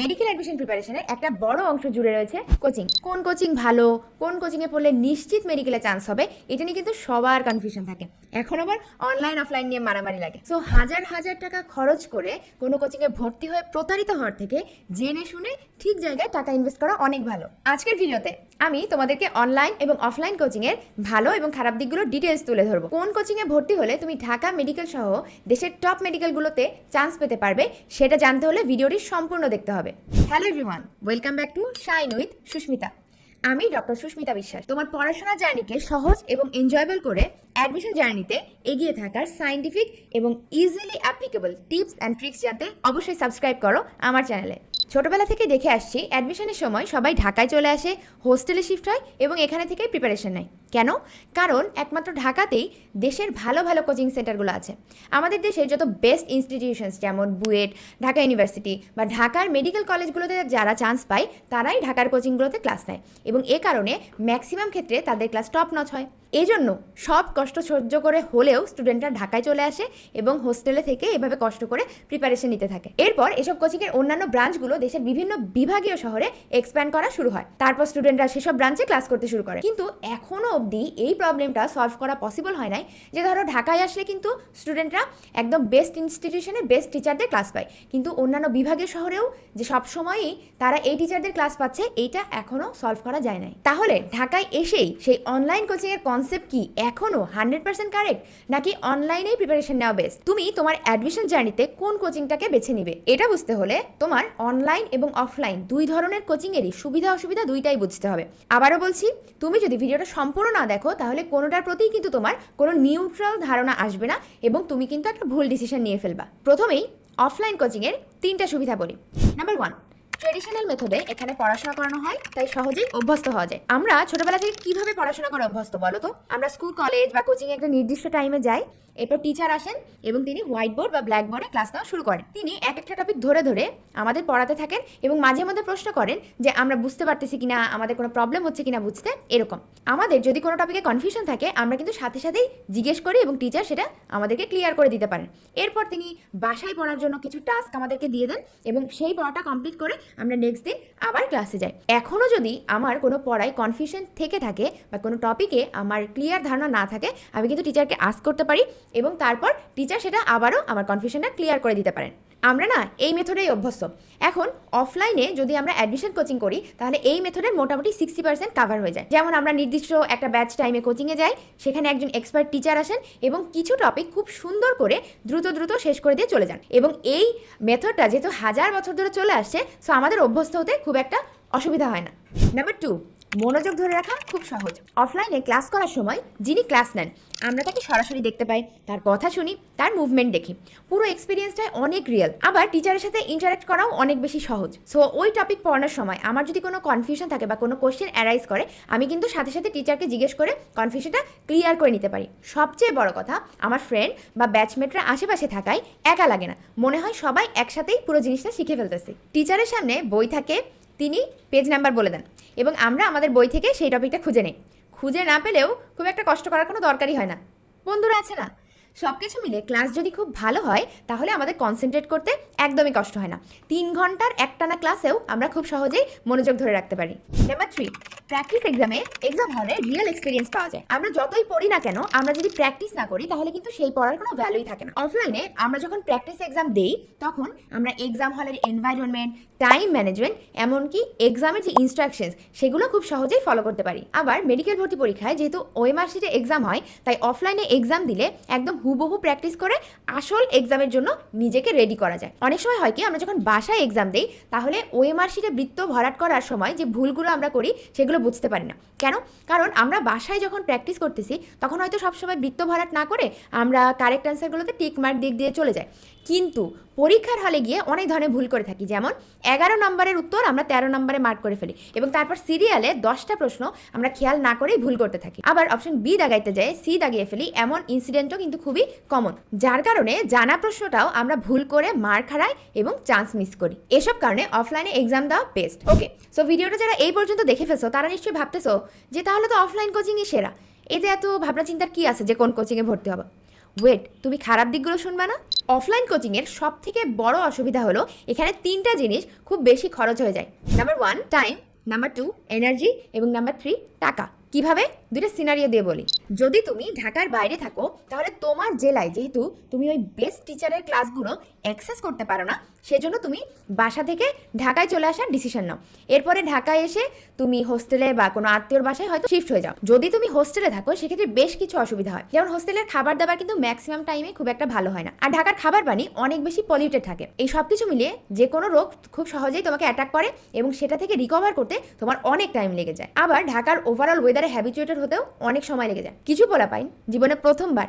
Medical admission প্রিপারেশনের একটা বড় অংশ জুড়ে রয়েছে কোচিং কোন কোচিং ভালো, কোন কোচিংয়ে পড়লে নিশ্চিত মেডিকেলে চান্স হবে, এটা নিয়ে কিন্তু সবার কনফিউশন থাকে। এখন আবার অনলাইন অফলাইন নিয়ে মারামারি লাগে। সো হাজার হাজার টাকা খরচ করে কোনো কোচিংয়ে ভর্তি হয়ে প্রতারিত হওয়ার থেকে জেনে শুনে ঠিক জায়গায় টাকা ইনভেস্ট করা অনেক ভালো। আজকের ভিডিওতে আমি তোমাদেরকে অনলাইন এবং অফলাইন কোচিংয়ের ভালো এবং খারাপ দিকগুলো ডিটেলস তুলে ধরবো। কোন কোচিংয়ে ভর্তি হলে তুমি ঢাকা মেডিকেল সহ দেশের টপ মেডিকেলগুলোতে চান্স পেতে পারবে, সেটা জানতে হলে ভিডিওটি সম্পূর্ণ দেখতে হবে। Hello everyone welcome back to shine with Susmita. আমি ডক্টর সুস্মিতা বিশ্বাস। তোমার পড়াশোনার জার্নিকে সহজ এবং এনজয়েবল করে অ্যাডমিশন জার্নিতে এগিয়ে থাকার সাইন্টিফিক এবং easily applicable tips and tricks জানতে অবশ্যই সাবস্ক্রাইব করো আমার চ্যানেলে ছোটবেলা থেকে দেখে আসছি, অ্যাডমিশনের সময় সবাই ঢাকায় চলে আসে, হোস্টেলে শিফট হয় এবং এখানে থেকেই প্রিপারেশন নেয়। কেন? কারণ একমাত্র ঢাকাতেই দেশের ভালো ভালো কোচিং সেন্টারগুলো আছে। আমাদের দেশের যত বেস্ট ইনস্টিটিউশনস যেমন বুয়েট, ঢাকা ইউনিভার্সিটি বা ঢাকার মেডিকেল কলেজগুলোতে যারা চান্স পায়, তারাই ঢাকার কোচিংগুলোতে ক্লাস নেয় এবং এ কারণে ম্যাক্সিমাম ক্ষেত্রে তাদের ক্লাস টপ নচ হয়। এই জন্য সব কষ্ট সহ্য করে হলেও স্টুডেন্টরা ঢাকায় চলে আসে এবং হোস্টেলে থেকে এভাবে কষ্ট করে প্রিপারেশন নিতে থাকে। এরপর এসব কোচিংয়ের অন্যান্য ব্রাঞ্চগুলো দেশের বিভিন্ন বিভাগীয় শহরে এক্সপ্যান্ড করা শুরু হয়। তারপর স্টুডেন্টরা সেসব ব্রাঞ্চে ক্লাস করতে শুরু করে। কিন্তু এখনও অবধি এই প্রবলেমটা সলভ করা পসিবল হয় নাই। যে ধরো ঢাকায় আসলে কিন্তু স্টুডেন্টরা একদম বেস্ট ইনস্টিটিউশনে বেস্ট টিচারদের ক্লাস পায়। কিন্তু অন্যান্য বিভাগীয় শহরেও যে সব সময়ই তারা এই টিচারদের ক্লাস পাচ্ছে, এইটা এখনও সলভ করা যায় নাই। তাহলে ঢাকায় এসেই সেই অনলাইন কোচিংয়ের কনসেপ্ট কি এখনও হান্ড্রেড পার্সেন্ট কারেক্ট নাকি অনলাইনেই প্রিপারেশন নেওয়া বেস্ট তুমি তোমার অ্যাডমিশন জার্নিতে কোন কোচিংটাকে বেছে নিবে? এটা বুঝতে হলে তোমার অনলাইন এবং অফলাইন দুই ধরনের কোচিংয়েরই সুবিধা অসুবিধা দুইটাই বুঝতে হবে। আবারও বলছি, তুমি যদি ভিডিওটা সম্পূর্ণ না দেখো, তাহলে কোনোটার প্রতিই কিন্তু তোমার কোনো নিউট্রাল ধারণা আসবে না এবং তুমি কিন্তু একটা ভুল ডিসিশন নিয়ে ফেলবা। প্রথমেই অফলাইন কোচিংয়ের তিনটা সুবিধা বলি। নাম্বার ওয়ান ট্রেডিশনাল মেথডে এখানে পড়াশোনা করানো হয়, তাই সহজেই অভ্যস্ত হওয়া যায়। আমরা ছোটবেলা থেকে কীভাবে পড়াশোনা করে অভ্যস্ত বলো তো? আমরা স্কুল কলেজ বা কোচিং একটা নির্দিষ্ট টাইমে যাই, এরপর টিচার আসেন এবং তিনি হোয়াইট বোর্ড বা ব্ল্যাক বোর্ডে ক্লাস নেওয়া শুরু করেন। তিনি এক একটা টপিক ধরে ধরে আমাদের পড়াতে থাকেন এবং মাঝে মধ্যে প্রশ্ন করেন যে, আমরা বুঝতে পারতেছি কিনা? আমাদের কোনো প্রবলেম হচ্ছে কিনা বুঝতে? এরকম। আমাদের যদি কোনো টপিকে কনফিউশন থাকে, আমরা কিন্তু সাথে সাথেই জিজ্ঞেস করি এবং টিচার সেটা আমাদেরকে ক্লিয়ার করে দিতে পারেন। এরপর তিনি বাসায় পড়ার জন্য কিছু টাস্ক আমাদেরকে দিয়ে দেন এবং সেই পড়াটা কমপ্লিট করে আমরা নেক্সট দিন আবার ক্লাসে যাই। এখনও যদি আমার কোনো পড়ায় কনফিউশন থেকে থাকে বা কোনো টপিকে আমার ক্লিয়ার ধারণা না থাকে, আমি কিন্তু টিচারকে আস করতে পারি এবং তারপর টিচার সেটা আবারও আমার কনফিউশনটা ক্লিয়ার করে দিতে পারেন। আমরা না এই মেথডেই অভ্যস্ত। এখন অফলাইনে যদি আমরা অ্যাডমিশন কোচিং করি, তাহলে এই মেথডের মোটামুটি সিক্সটি পার্সেন্ট কাভার হয়ে যায়। যেমন আমরা নির্দিষ্ট একটা ব্যাচ টাইমে কোচিংয়ে যাই, সেখানে একজন এক্সপার্ট টিচার আসেন এবং কিছু টপিক খুব সুন্দর করে দ্রুত দ্রুত শেষ করে দিয়ে চলে যান। এবং এই মেথডটা যেহেতু হাজার বছর ধরে চলে আসছে সো আমাদের অভ্যস্ত হতে খুব একটা অসুবিধা হয় না। নাম্বার টু মনোযোগ ধরে রাখা খুব সহজ। অফলাইনে ক্লাস করার সময় যিনি ক্লাস নেন, আমরা তাকে সরাসরি দেখতে পাই, তার কথা শুনি, তার মুভমেন্ট দেখি। পুরো এক্সপিরিয়েন্সটাই অনেক রিয়েল আবার টিচারের সাথে ইন্টারাক্ট করাও অনেক বেশি সহজ। সো ওই টপিক পড়ানোর সময় আমার যদি কোনো কনফিউশন থাকে বা কোনো কোশ্চেন অ্যারাইজ করে, আমি কিন্তু সাথে সাথে টিচারকে জিজ্ঞেস করে কনফিউশনটা ক্লিয়ার করে নিতে পারি। সবচেয়ে বড় কথা, আমার ফ্রেন্ড বা ব্যাচমেটরা আশেপাশে থাকায় একা লাগে না। মনে হয় সবাই একসাথেই পুরো জিনিসটা শিখে ফেলতেছে। টিচারের সামনে বই থাকে, তিনি পেজ নাম্বার বলে দেন। এবং আমরা আমাদের বই থেকে সেই টপিকটা খুঁজে নিই। খুঁজে না পেলেও খুব একটা কষ্ট করার কোনো দরকারই হয় না। বন্ধুরা আছে না? সব কিছু মিলে ক্লাস যদি খুব ভালো হয়, তাহলে আমাদের কনসেন্ট্রেট করতে একদমই কষ্ট হয় না। তিন ঘণ্টার একটানা ক্লাসেও আমরা খুব সহজেই মনোযোগ ধরে রাখতে পারি। নাম্বার থ্রি প্র্যাকটিস এক্সামে এক্সাম হলে রিয়েল এক্সপিরিয়েন্স পাওয়া যায়। আমরা যতই পড়ি না কেন, আমরা যদি প্র্যাকটিস না করি, তাহলে কিন্তু সেই পড়ার কোনো ভ্যালুই থাকে না। অফলাইনে আমরা যখন প্র্যাকটিস এক্সাম দেই, তখন আমরা এক্সাম হলের এনভায়রনমেন্ট টাইম ম্যানেজমেন্ট এমনকি এক্সামের যে ইনস্ট্রাকশনস সেগুলো খুব সহজেই ফলো করতে পারি। আবার মেডিকেল ভর্তি পরীক্ষায় যেহেতু ওএমআর শিটে এক্সাম হয়, তাই অফলাইনে এক্সাম দিলে একদম হুবহু প্র্যাকটিস করে আসল এক্সামের জন্য নিজেকে রেডি করা যায়। অনেক সময় হয় কি, আমরা যখন বাসায় এক্সাম দিই, তাহলে ওএমআর শিটে বৃত্ত ভরাট করার সময় যে ভুলগুলো আমরা করি, সেগুলো বুঝতে পারি না। কেন? কারণ আমরা বাসায় যখন প্র্যাকটিস করতেছি, তখন হয়তো সবসময় বৃত্ত ভরাট না করে আমরা কারেক্ট অ্যান্সারগুলোতে টিক মার্ক দিক দিয়ে চলে যাই। কিন্তু পরীক্ষার হলে গিয়ে অনেক ধরনের ভুল করে থাকি। যেমন, এগারো নম্বরের উত্তর আমরা তেরো নম্বরে মার্ক করে ফেলি এবং তারপর সিরিয়ালে দশটা প্রশ্ন আমরা খেয়াল না করেই ভুল করতে থাকি। আবার অপশন বি দাগাইতে যায় সি দাগিয়ে ফেলি, এমন ইনসিডেন্টও কিন্তু খুবই কমন যার কারণে জানা প্রশ্নটাও আমরা ভুল করে মার খাড়াই এবং চান্স মিস করি। এসব কারণে অফলাইনে এক্সাম দেওয়া বেস্ট ওকে সো ভিডিওটা যারা এই পর্যন্ত দেখে ফেলছো, তারা নিশ্চয়ই ভাবতেছো যে তাহলে তো অফলাইন কোচিংই সেরা। এতে এত ভাবনা চিন্তার কি আছে যে কোন কোচিংয়ে ভর্তি হব? ওয়েট তুমি খারাপ দিকগুলো শুনবে না? অফলাইন কোচিংয়ের সব থেকে বড় অসুবিধা হলো, এখানে তিনটা জিনিস খুব বেশি খরচ হয়ে যায়। Number one time number two energy এবং নাম্বার থ্রি টাকা। কীভাবে? দুটো সিনারিও দিয়ে বলি। যদি তুমি ঢাকার বাইরে থাকো, তাহলে তোমার জেলায় যেহেতু তুমি ওই বেস্ট টিচারের ক্লাসগুলো অ্যাক্সেস করতে পারো না, সেজন্য তুমি বাসা থেকে ঢাকায় চলে আসার ডিসিশন নাও। এরপরে ঢাকায় এসে তুমি হোস্টেলে বা কোনো আত্মীয়র বাসায় হয়তো শিফট হয়ে যাও। যদি তুমি হোস্টেলে থাকো, সেক্ষেত্রে বেশ কিছু অসুবিধা হয়। যেমন হোস্টেলের খাবার দাবার কিন্তু ম্যাক্সিমাম টাইমে খুব একটা ভালো হয় না। আর ঢাকার খাবার পানি অনেক বেশি পলিউটেড থাকে। এই সব কিছু মিলিয়ে যে কোনো রোগ খুব সহজেই তোমাকে অ্যাটাক করে এবং সেটা থেকে রিকভার করতে তোমার অনেক টাইম লেগে যায়। আবার ঢাকার ওভারঅল ওয়েদারে হ্যাবিচুয়েটেড হতেও অনেক সময় লেগে যায়। কিছু বলা পাইন জীবনে প্রথমবার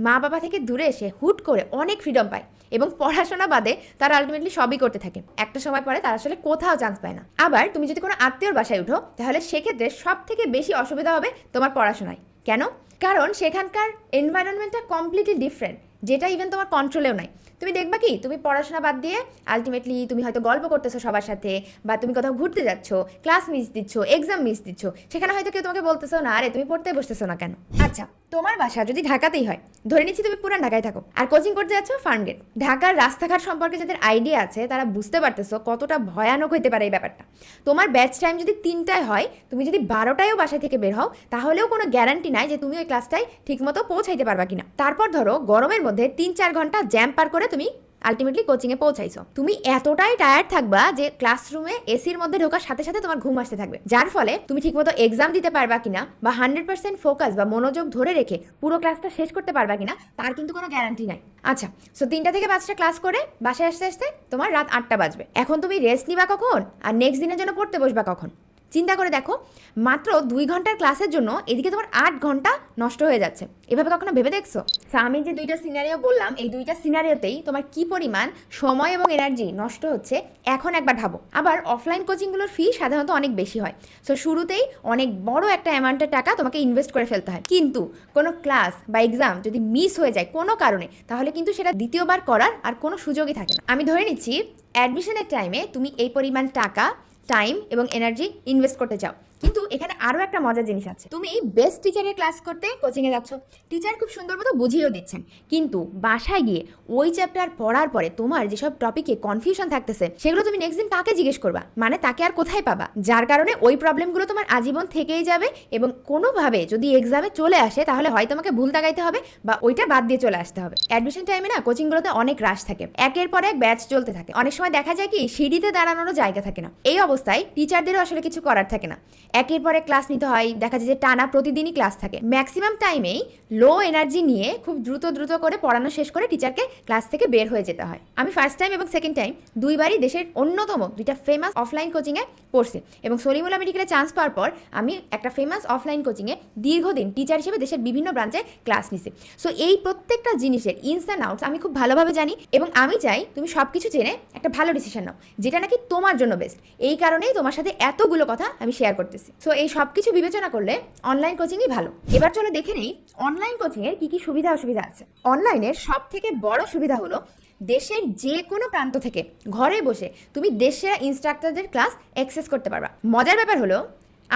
মা বাবা থেকে দূরে এসে হুট করে অনেক ফ্রিডম পায় এবং পড়াশোনা বাদে তারা আলটিমেটলি সবই করতে থাকে। একটা সময় পরে তারা আসলে কোথাও চান্স পায় না। আবার তুমি যদি কোনো আত্মীয়র বাসায় উঠো, তাহলে সেক্ষেত্রে সব থেকে বেশি অসুবিধা হবে তোমার পড়াশোনায়। কেন? কারণ সেখানকার এনভায়রনমেন্টটা কমপ্লিটলি ডিফারেন্ট যেটা ইভেন তোমার কন্ট্রোলেও নাই। তুমি দেখবা কি, তুমি পড়াশোনা বাদ দিয়ে আলটিমেটলি তুমি হয়তো গল্প করতেছো সবার সাথে বা তুমি কোথাও ঘুরতে যাচ্ছ ক্লাস মিস দিচ্ছ এক্সাম মিস দিচ্ছ, সেখানে হয়তো কেউ তোমাকে বলতেছো না, আরে, তুমি পড়তে বসতেছো না কেন? আচ্ছা তোমার বাসা যদি ঢাকাতেই হয়, ধরে নিচ্ছি তুমি পুরান ঢাকায় থাকো, আর কোচিং করতে যাচ্ছ ফার্মগেট ঢাকার রাস্তাঘাট সম্পর্কে যাদের আইডিয়া আছে, তারা বুঝতে পারতেছো কতটা ভয়ানক হইতে পারে এই ব্যাপারটা। তোমার ব্যাচ টাইম যদি তিনটায় হয়, তুমি যদি বারোটায়ও বাসা থেকে বের হও, তাহলেও কোনো গ্যারান্টি নাই যে তুমি ওই ক্লাসটায় ঠিকমতো পৌঁছাইতে পারবা কিনা। তারপর ধরো গরমের মধ্যে তিন চার ঘণ্টা জ্যাম পার করে তুমি আলটিমেটলি কোচিংয়ে পৌঁছাইছো। তুমি এতটাই টায়ার্ড থাকবা যে ক্লাসরুমে এসির মধ্যে ঢোকার সাথে সাথে তোমার ঘুম আসতে থাকবে। যার ফলে তুমি ঠিকমতো এক্সাম দিতে পারবা কিনা বা হান্ড্রেড পার্সেন্ট ফোকাস বা মনোযোগ ধরে রেখে পুরো ক্লাসটা শেষ করতে পারবা কিনা, তার কিন্তু কোনো গ্যারান্টি নাই। আচ্ছা সো তিনটা থেকে পাঁচটা ক্লাস করে বাসায় আসতে আসতে তোমার রাত আটটা বাজবে। এখন তুমি রেস্ট নিবা কখন? আর নেক্সট দিনের জন্য পড়তে বসবা কখন? চিন্তা করে দেখো, মাত্র দুই ঘণ্টার ক্লাসের জন্য এদিকে তোমার আট ঘণ্টা নষ্ট হয়ে যাচ্ছে। এভাবে কখনো ভেবে দেখছ? আমি যে দুইটা সিনারিও বললাম, এই দুইটা সিনারিওতেই তোমার কি পরিমাণ সময় এবং এনার্জি নষ্ট হচ্ছে, এখন একবার ভাবো। আবার অফলাইন কোচিংগুলোর ফি সাধারণত অনেক বেশি হয়। সো শুরুতেই অনেক বড় একটা অ্যামাউন্টের টাকা তোমাকে ইনভেস্ট করে ফেলতে হয়। কিন্তু কোনো ক্লাস বা এক্সাম যদি মিস হয়ে যায় কোনো কারণে, তাহলে কিন্তু সেটা দ্বিতীয়বার করার আর কোনো সুযোগই থাকে না। আমি ধরে নিচ্ছি অ্যাডমিশনের টাইমে তুমি এই পরিমাণ টাকা টাইম এবং এনার্জি ইনভেস্ট করতে চাও। কিন্তু এখানে আরও একটা মজার জিনিস আছে। তুমি এই বেস্ট টিচারের ক্লাস করতে কোচিংয়ে যাচ্ছ। টিচার খুব সুন্দর মতো বুঝিয়েও দিচ্ছেন। কিন্তু বাসায় গিয়ে ওই চ্যাপ্টার পড়ার পরে তোমার যেসব টপিকে কনফিউশন থাকতেছে, সেগুলো তুমি নেক্সট দিন কাকে জিজ্ঞেস করবা? মানে তাকে আর কোথায় পাবা? যার কারণে ওই প্রবলেমগুলো তোমার আজীবন থেকেই যাবে এবং কোনোভাবে যদি এক্সামে চলে আসে, তাহলে হয় তোমাকে ভুল তাকাইতে হবে বা ওইটা বাদ দিয়ে চলে আসতে হবে। অ্যাডমিশন টাইমে না কোচিংগুলোতে অনেক রাশ থাকে। একের পর এক ব্যাচ চলতে থাকে। অনেক সময় দেখা যায় কি সিঁড়িতে দাঁড়ানোরও জায়গা থাকে না। এই অবস্থায় টিচারদেরও আসলে কিছু করার থাকে না। একের পর ক্লাস নিতে হয়। দেখা যায় যে টানা প্রতিদিনই ক্লাস থাকে। ম্যাক্সিমাম টাইমেই লো এনার্জি নিয়ে খুব দ্রুত দ্রুত করে পড়ানো শেষ করে টিচারকে ক্লাস থেকে বের হয়ে যেতে হয়। আমি ফার্স্ট টাইম এবং সেকেন্ড টাইম দুইবারই দেশের অন্যতম দুইটা ফেমাস অফলাইন কোচিংয়ে পড়ছি। এবং সলিমুল্লা মেডিকেলে চান্স পাওয়ার পর আমি একটা ফেমাস অফলাইন কোচিংয়ে দীর্ঘদিন টিচার হিসেবে দেশের বিভিন্ন ব্রাঞ্চে ক্লাস নিছি। সো এই প্রত্যেকটা জিনিসের ইনস অ্যান্ড আউটস আমি খুব ভালোভাবে জানি এবং আমি চাই তুমি সব কিছু জেনে একটা ভালো ডিসিশন নাও, যেটা নাকি তোমার জন্য বেস্ট এই কারণেই তোমার সাথে এতগুলো কথা আমি শেয়ার করতেছি। সো এই সব কিছু বিবেচনা করলে অনলাইন কোচিংই ভালো। এবার চলো দেখে নেই অনলাইন কোচিংয়ের কী কী সুবিধা অসুবিধা আছে। অনলাইনের সব থেকে বড় সুবিধা হলো দেশের যে কোনো প্রান্ত থেকে ঘরে বসে তুমি দেশের ইনস্ট্রাক্টরদের ক্লাস অ্যাক্সেস করতে পারবা। মজার ব্যাপার হলো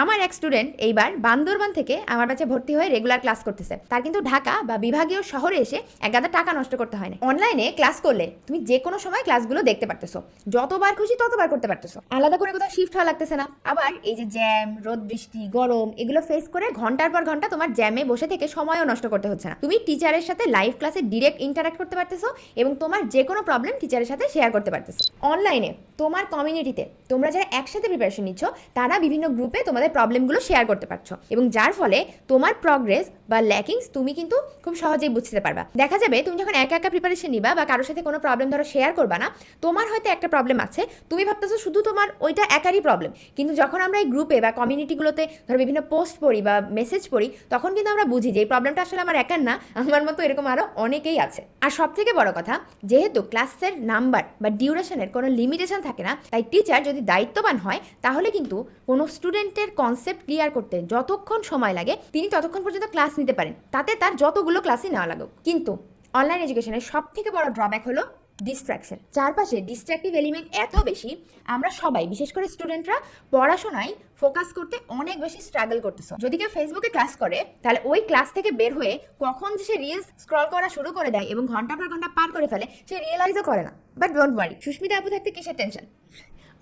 আমার এক স্টুডেন্ট এইবার বান্দরবান থেকে আমার কাছে ভর্তি হয়ে রেগুলার ক্লাস করতেছে। তার কিন্তু ঢাকা বা বিভাগীয় শহরে এসে এক গাদা টাকা নষ্ট করতে হয় না অনলাইনে ক্লাস করলে তুমি যে কোনো সময় ক্লাসগুলো দেখতে পারতেছো। যতবার খুশি ততবার করতে পারতেছো। আলাদা করে কোথাও শিফট হওয়া লাগতেছে না। আবার এই যে জ্যাম রোদ বৃষ্টি, গরম এগুলো ফেস করে ঘণ্টার পর ঘণ্টা তোমার জ্যামে বসে থেকে সময়ও নষ্ট করতে হচ্ছে না। তুমি টিচারের সাথে লাইভ ক্লাসে ডিরেক্ট ইন্টারাক্ট করতে পারতেছো এবং তোমার যে কোনো প্রবলেম টিচারের সাথে শেয়ার করতে পারতেছো। অনলাইনে তোমার কমিউনিটিতে তোমরা যারা একসাথে প্রিপারেশন নিচ্ছ, তারা বিভিন্ন গ্রুপে তোমাদের প্রবলেমগুলো শেয়ার করতে পারছ। এবং যার ফলে তোমার প্রগ্রেস বা ল্যাকিংস তুমি কিন্তু খুব সহজেই বুঝতে পারবা। দেখা যাবে তুমি যখন একা একা প্রিপারেশন নিবা বা কারোর সাথে কোনো প্রবলেম ধরো শেয়ার করবা না, তোমার হয়তো একটা প্রবলেম আছে। তুমি ভাবতেছো শুধু তোমার ওইটা একারই প্রবলেম কিন্তু যখন আমরা এই গ্রুপে বা কমিউনিটিগুলোতে ধরো বিভিন্ন পোস্ট পড়ি বা মেসেজ পড়ি, তখন কিন্তু আমরা বুঝি যে এই প্রবলেমটা আসলে আমার একার না, আমার মতো এরকম আরও অনেকেই আছে। আর সব থেকে বড় কথা, যেহেতু ক্লাসের নাম্বার বা ডিউরেশনের কোনো লিমিটেশন থাকে না, তাই টিচার যদি দায়িত্ববান হয়, তাহলে কিন্তু কোনো স্টুডেন্টের কনসেপ্ট ক্লিয়ার করতে যতক্ষণ সময় লাগে, তিনি ততক্ষণ পর্যন্ত ক্লাস নিতে পারেন। তাতে তার যতগুলো ক্লাসই নেওয়া লাগুক। কিন্তু অনলাইন এডুকেশনের সব থেকে বড় ড্রব্যাক হলো ডিস্ট্রাকশন চারপাশে ডিস্ট্রাকটিভ এলিমেন্ট এত বেশি, আমরা সবাই, বিশেষ করে স্টুডেন্টরা পড়াশোনায় ফোকাস করতে অনেক বেশি স্ট্রাগল করতেছ। যদি কেউ ফেসবুকে ক্লাস করে, তাহলে ওই ক্লাস থেকে বের হয়ে কখন যে সে রিলস স্ক্রল করা শুরু করে দেয় এবং ঘণ্টা পর ঘণ্টা পার করে ফেলে, সে রিয়েলাইজও করে না। বাট ডোন্ট ওয়ারি সুস্মিতা আপু থাকতে কিসের টেনশন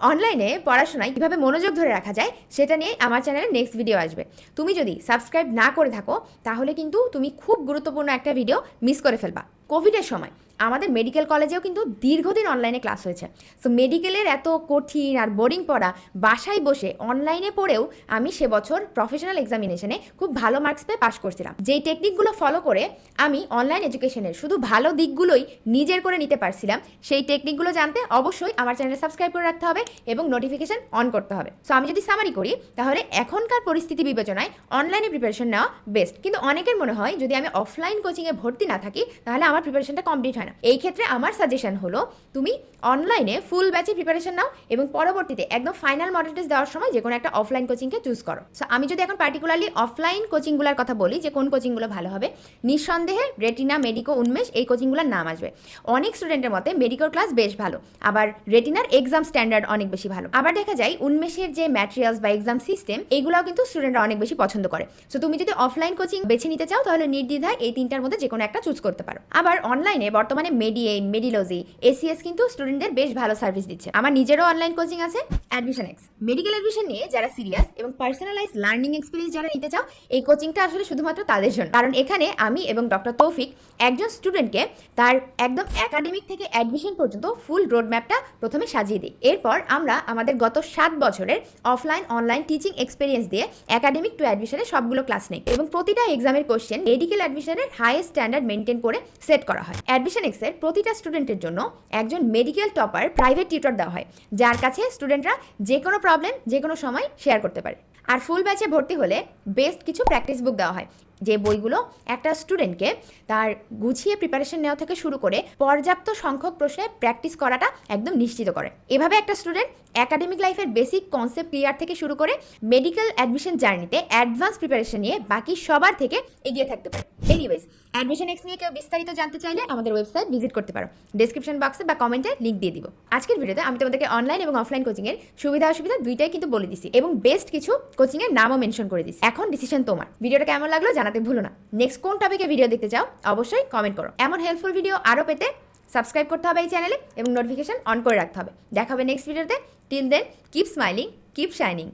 অনলাইনে পড়াশোনায় কীভাবে মনোযোগ ধরে রাখা যায় সেটা নিয়ে আমার চ্যানেলে নেক্সট ভিডিও আসবে। তুমি যদি সাবস্ক্রাইব না করে থাকো, তাহলে কিন্তু তুমি খুব গুরুত্বপূর্ণ একটা ভিডিও মিস করে ফেলবা। কোভিডের সময়। আমাদের মেডিকেল কলেজেও কিন্তু দীর্ঘদিন অনলাইনে ক্লাস হয়েছে। সো মেডিকেলের এত কঠিন আর বোরিং পড়া, বাসায় বসে অনলাইনে পড়েও আমি সে বছর প্রফেশনাল এক্সামিনেশনে খুব ভালো মার্কস পেয়ে পাশ করছিলাম। যেই টেকনিকগুলো ফলো করে আমি অনলাইন এডুকেশনের শুধু ভালো দিকগুলোই নিজের করে নিতে পারছিলাম, সেই টেকনিকগুলো জানতে অবশ্যই আমার চ্যানেলে সাবস্ক্রাইব করে রাখতে হবে এবং নোটিফিকেশন অন করতে হবে। সো আমি যদি সামারি করি, তাহলে এখনকার পরিস্থিতি বিবেচনায় অনলাইনে প্রিপারেশন নেওয়া বেস্ট কিন্তু অনেকের মনে হয়, যদি আমি অফলাইন কোচিংয়ে ভর্তি না থাকি, তাহলে আমার প্রিপারেশনটা কমপ্লিট হয় না। এই ক্ষেত্রে আমার সাজেশন হলো, তুমি অনলাইনে ফুল ব্যাচে প্রিপারেশন নাও এবং পরবর্তীতে একদম ফাইনাল মডেল টেস্ট দেওয়ার সময় যে কোনো একটা অফলাইন কোচিংকে চুজ করো। সো আমি যদি এখন পার্টিকুলারলি অফলাইন কোচিংগুলোর কথা বলি যে কোন কোচিংগুলো ভালো হবে, নিঃসন্দেহে রেটিনা মেডিকো উন্মেষ এই কোচিংগুলোর নাম আসবে। অনেক স্টুডেন্টের মতে মেডিকোর ক্লাস বেশ ভালো, আবার রেটিনার এক্সাম স্ট্যান্ডার্ড অনেক বেশি ভালো। আবার দেখা যায় উন্মেষের যে ম্যাটেরিয়ালস বা এক্সাম সিস্টেম এগুলোও কিন্তু স্টুডেন্টরা অনেক বেশি পছন্দ করে। সো তুমি যদি অফলাইন কোচিং বেছে নিতে চাও, তাহলে নির্দ্বিধায় এই তিনটার মধ্যে যে কোনো একটা চুজ করতে পারো। আবার অনলাইনে বর্তমানে মেডিএইন মেডিলজি এসিএস কিন্তু স্টুডেন্টদের বেশ ভালো সার্ভিস দিচ্ছে। আমার নিজেরও অনলাইন কোচিং আছে। অ্যাডমিশন এক্স মেডিকেল অ্যাডমিশন নিয়ে যারা সিরিয়াস এবং পার্সোনালাইজ লার্নিং এক্সপিরিয়েন্স যারা নিতে চাও, এই কোচিংটা আসলে শুধুমাত্র তাদের জন্য। কারণ এখানে আমি এবং ডক্টর তৌফিক একজন স্টুডেন্টকে তার একদম একাডেমিক থেকে অ্যাডমিশন পর্যন্ত ফুল রোড ম্যাপটা প্রথমে সাজিয়ে দিই। এরপর আমরা আমাদের গত সাত বছরের অফলাইন অনলাইন টিচিং এক্সপিরিয়েন্স দিয়ে একাডেমিক টু অ্যাডমিশনের সবগুলো ক্লাস নেই। এবং প্রতিটা এক্সামের কোশ্চেন মেডিকেল অ্যাডমিশনের হাইয়েস্ট স্ট্যান্ডার্ড মেনটেন করে সেট করা হয়। অ্যাডমিশন এক্সের প্রতিটা স্টুডেন্টের জন্য একজন মেডিকেল টপার প্রাইভেট টিউটর দেওয়া হয়, যার কাছে স্টুডেন্টরা যে কোনো প্রবলেম যে কোনো সময় শেয়ার করতে পারে। আর ফুল ব্যাচে ভর্তি হলে বেস্ট কিছু প্র্যাকটিস বুক দেওয়া হয়। যে বইগুলো একটা স্টুডেন্টকে তার গুছিয়ে প্রিপারেশন নেওয়া থেকে শুরু করে পর্যাপ্ত সংখ্যক প্রশ্নে প্র্যাকটিস করাটা একদম নিশ্চিত করে। এভাবে একটা স্টুডেন্ট একাডেমিক লাইফের বেসিক কনসেপ্ট ক্লিয়ার থেকে শুরু করে মেডিকেল অ্যাডমিশন জার্নিতে অ্যাডভান্স প্রিপারেশন নিয়ে বাকি সবার থেকে এগিয়ে থাকতে পারে। এনিওয়েজ অ্যাডমিশন এক্স নিয়ে কেউ বিস্তারিত জানতে চাইলে আমাদের ওয়েবসাইট ভিজিট করতে পারো। ডেসক্রিপশন বক্সে বা কমেন্টে লিঙ্ক দিয়ে দিব। আজকের ভিডিওতে আমি তোমাদেরকে অনলাইন এবং অফলাইন কোচিংয়ের সুবিধা অসুবিধা দুইটাই কিন্তু বলে দিছি এবং বেস্ট কিছু কোচিংয়ের নামও মেনশন করে দিছি। এখন ডিসিশন তোমার। ভিডিওটা কেমন লাগল জানাতে ভুলো না। নেক্সট কোন টপিকে ভিডিও দেখতে চাও, অবশ্যই কমেন্ট করো। এমন হেল্পফুল ভিডিও আরও পেতে সাবস্ক্রাইব করতে হবে এই চ্যানেলে এবং নোটিফিকেশান অন করে রাখতে হবে। দেখা হবে নেক্সট ভিডিওতে till then keep smiling keep shining